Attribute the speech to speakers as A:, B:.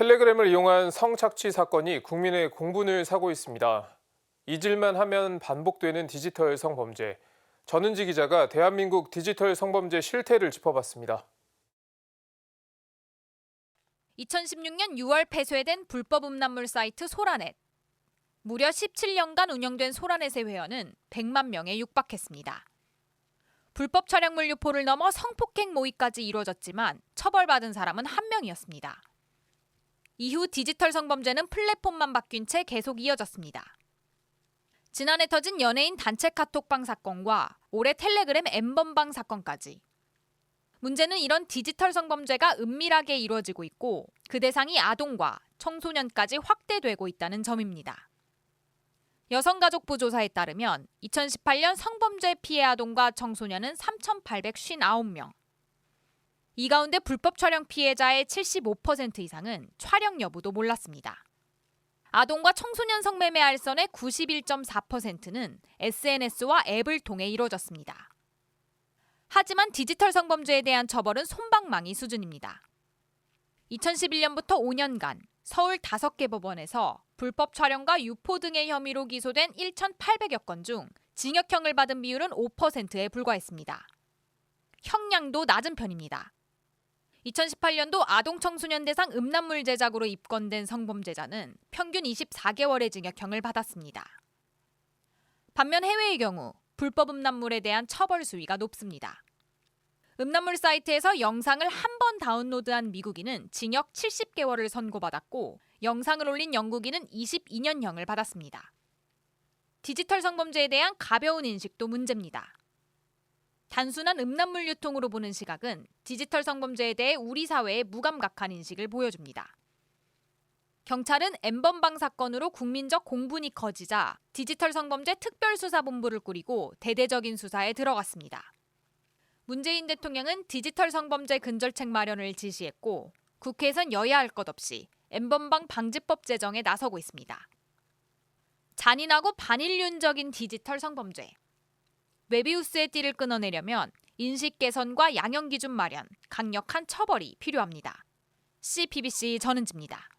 A: 텔레그램을 이용한 성착취 사건이 국민의 공분을 사고 있습니다. 잊을만 하면 반복되는 디지털 성범죄. 전은지 기자가 대한민국 디지털 성범죄 실태를 짚어봤습니다.
B: 2016년 6월 폐쇄된 불법 음란물 사이트 소라넷. 무려 17년간 운영된 소라넷의 회원은 100만 명에 육박했습니다. 불법 촬영물 유포를 넘어 성폭행 모의까지 이루어졌지만 처벌받은 사람은 한 명이었습니다. 이후 디지털 성범죄는 플랫폼만 바뀐 채 계속 이어졌습니다. 지난해 터진 연예인 단체 카톡방 사건과 올해 텔레그램 엠번방 사건까지 문제는 이런 디지털 성범죄가 은밀하게 이루어지고 있고 그 대상이 아동과 청소년까지 확대되고 있다는 점입니다. 여성가족부 조사에 따르면 2018년 성범죄 피해 아동과 청소년은 3,859명. 이 가운데 불법 촬영 피해자의 75% 이상은 촬영 여부도 몰랐습니다. 아동과 청소년 성매매 알선의 91.4%는 SNS와 앱을 통해 이루어졌습니다. 하지만 디지털 성범죄에 대한 처벌은 솜방망이 수준입니다. 2011년부터 5년간 서울 5개 법원에서 불법 촬영과 유포 등의 혐의로 기소된 1,800여 건 중 징역형을 받은 비율은 5%에 불과했습니다. 형량도 낮은 편입니다. 2018년도 아동 청소년 대상 음란물 제작으로 입건된 성범죄자는 평균 24개월의 징역형을 받았습니다. 반면 해외의 경우 불법 음란물에 대한 처벌 수위가 높습니다. 음란물 사이트에서 영상을 한 번 다운로드한 미국인은 징역 70개월을 선고받았고 영상을 올린 영국인은 22년형을 받았습니다. 디지털 성범죄에 대한 가벼운 인식도 문제입니다. 단순한 음란물 유통으로 보는 시각은 디지털 성범죄에 대해 우리 사회의 무감각한 인식을 보여줍니다. 경찰은 엠번방 사건으로 국민적 공분이 커지자 디지털 성범죄 특별수사본부를 꾸리고 대대적인 수사에 들어갔습니다. 문재인 대통령은 디지털 성범죄 근절책 마련을 지시했고 국회에선 여야 할 것 없이 엠번방 방지법 제정에 나서고 있습니다. 잔인하고 반인륜적인 디지털 성범죄. 웨비우스의 띠를 끊어내려면 인식 개선과 양형 기준 마련, 강력한 처벌이 필요합니다. CPBC 전은지입니다.